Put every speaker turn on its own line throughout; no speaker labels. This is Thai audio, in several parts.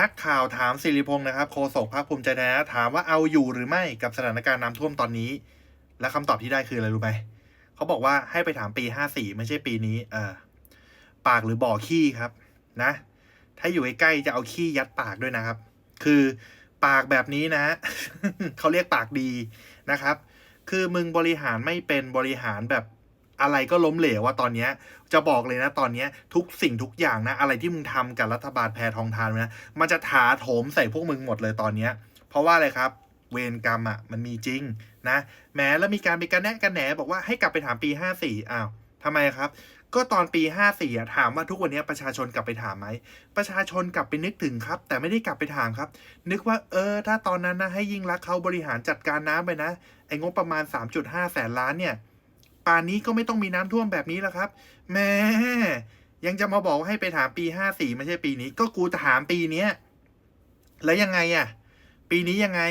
นักข่าวถามสิริพงศ์นะครับโฆษกพรรคภูมิใจไทยนะถามว่าเอาอยู่หรือไม่กับสถานการณ์น้ำท่วมตอนนี้ และคำตอบที่ได้คืออะไรรู้ไหมเขาบอกว่าให้ไปถามปีห้าสี่ไม่ใช่ปีนี้เออปากหรือบ่อขี้ครับนะ ถ้าอยู่ใกล้จะเอาขี้ยัดปากด้วยนะครับ คือปากแบบนี้นะเขาเรียกปากดีนะครับ คือมึงบริหารไม่เป็นบริหารแบบ อะไรก็ล้มเหลวว่าตอนเนี้ยจะบอกเลยนะตอนเนี้ยทุกสิ่งทุกอย่างนะ อะไรที่มึงทำกับรัฐบาลแพทองทานนะมันจะถาโถมใส่พวกมึงหมดเลยตอนเนี้ยเพราะว่าอะไรครับเวรกรรมอะมันมีจริงนะแม้แล้วมีการไปกันแนะกันแหนบอกว่าให้กลับไปถามปีห้าสี่อ้าวทำไมครับ ก็ตอนปีห้าสี่ะถามว่าทุกวันนี้ประชาชนกลับไปถามไหม ประชาชนกลับไปนึกถึงครับ แต่ไม่ได้กลับไปถามครับ นึกว่าเออ ถ้าตอนนั้นนะให้ยิ่งรักเขาบริหารจัดการน้ำไปนะ ไอ้งบประมาณ 3.5 แสนล้านเนี่ย ป่านนี้ก็ไม่ต้องมีน้ำท่วมแบบนี้แล้วครับแม่ยังจะมาบอกว่าให้ไปถามปี54ไม่ใช่ปีนี้ ก็กูถามปีเนี้ยแล้วยังไงอะปีนี้ยังไง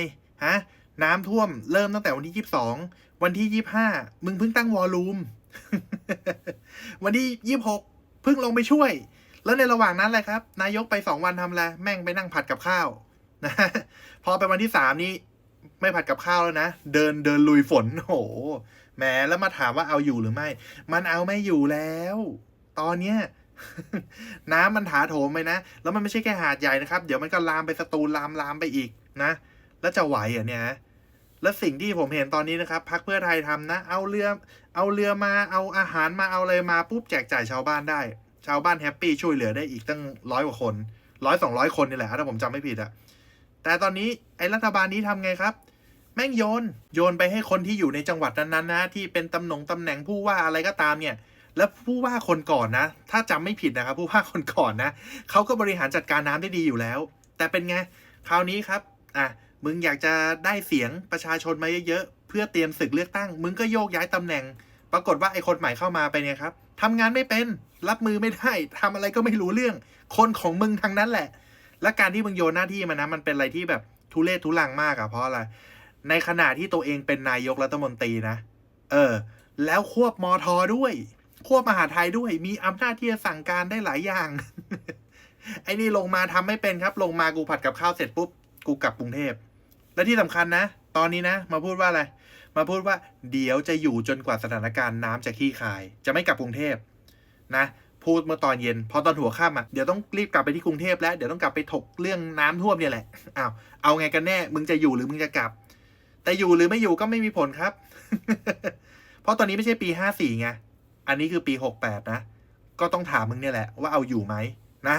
ฮะน้ำท่วมเริ่มตั้งแต่วันที่22วันที่25มึงเพิ่งตั้งวอลลุ่มวันที่26เพิ่งลงไปช่วย แล้วในระหว่างนั้นแหละครับ นายกไปสองวันทำอะไรแม่งไปนั่งผัดกับข้าวนะพอไปวันที่สามนี่ไม่ผัดกับข้าวแล้วนะ เดินเดินลุยฝนโอ้โห แหมแล้วมาถามว่าเอาอยู่หรือไม่ มันเอาไม่อยู่แล้ว ตอนเนี้ยน้ำมันถาโถมไปนะ แล้วมันไม่ใช่แค่หาดใหญ่นะครับ เดี๋ยวมันก็ลามไปสตูลลามลามไปอีกนะ แล้วจะไหวเหรอะเนี่ยแล้วสิ่งที่ผมเห็นตอนนี้นะครับพักเพื่อไทยทำนะ เอาเรือ เอาเรือมา เอาอาหารมา เอาอะไรมาปุ๊บแจกจ่ายชาวบ้านได้ ชาวบ้านแฮปปี้ช่วยเหลือได้อีกตั้งร้อยกว่าคนร้อยสองร้อยคนนี่แหละถ้าผมจำไม่ผิดอะแต่ตอนนี้ไอ้รัฐบาลนี้ทำไงครับ แม่งโยน โยนไปให้คนที่อยู่ในจังหวัดนั้นๆนะ ที่เป็นตำหน่งตำแหน่งผู้ว่าอะไรก็ตามเนี่ย แล้วผู้ว่าคนก่อนนะ ถ้าจำไม่ผิดนะครับ ผู้ว่าคนก่อนนะเขาก็บริหารจัดการน้ำได้ดีอยู่แล้ว แต่เป็นไงคราวนี้ครับอะมึงอยากจะได้เสียงประชาชนมาเยอะๆเพื่อเตรียมศึกเลือกตั้ง มึงก็โยกย้ายตำแหน่ง ปรากฏว่าไอ้คนใหม่เข้ามาไปเนี่ยครับทำงานไม่เป็นรับมือไม่ได้ทำอะไรก็ไม่รู้เรื่อง คนของมึงทั้งนั้นแหละ และการที่มึงโยนหน้าที่มันนะมันเป็นอะไรที่แบบทุเรศทุลังมากอะเพราะอะไร ในขณะที่ตัวเองเป็นนายกรัฐมนตรีนะ เออ แล้วควบมอทอด้วย ควบมหาไทยด้วย มีอำนาจที่จะสั่งการได้หลายอย่าง ไอ้นี่ลงมาทำไม่เป็นครับ ลงมากูผัดกับข้าวเสร็จปุ๊บ กูกลับกรุงเทพ และที่สำคัญนะ ตอนนี้นะ มาพูดว่าอะไร มาพูดว่า เดี๋ยวจะอยู่จนกว่าสถานการณ์น้ำจะขี้คาย จะไม่กลับกรุงเทพนะพูดเมื่อตอนเย็น พอตอนหัวค่ำอะเดี๋ยวต้องรีบกลับไปที่กรุงเทพแล้ว เดี๋ยวต้องกลับไปถกเรื่องน้ำท่วมเนี่ยแหละอ้าวเอาไงกันแน่ มึงจะอยู่หรือมึงจะกลับ แต่อยู่หรือไม่อยู่ก็ไม่มีผลครับ เพราะตอนนี้ไม่ใช่ปีห้าสี่ไง อันนี้คือปีหกแปดนะ ก็ต้องถามมึงเนี่ยแหละว่าเอาอยู่ไหมนะ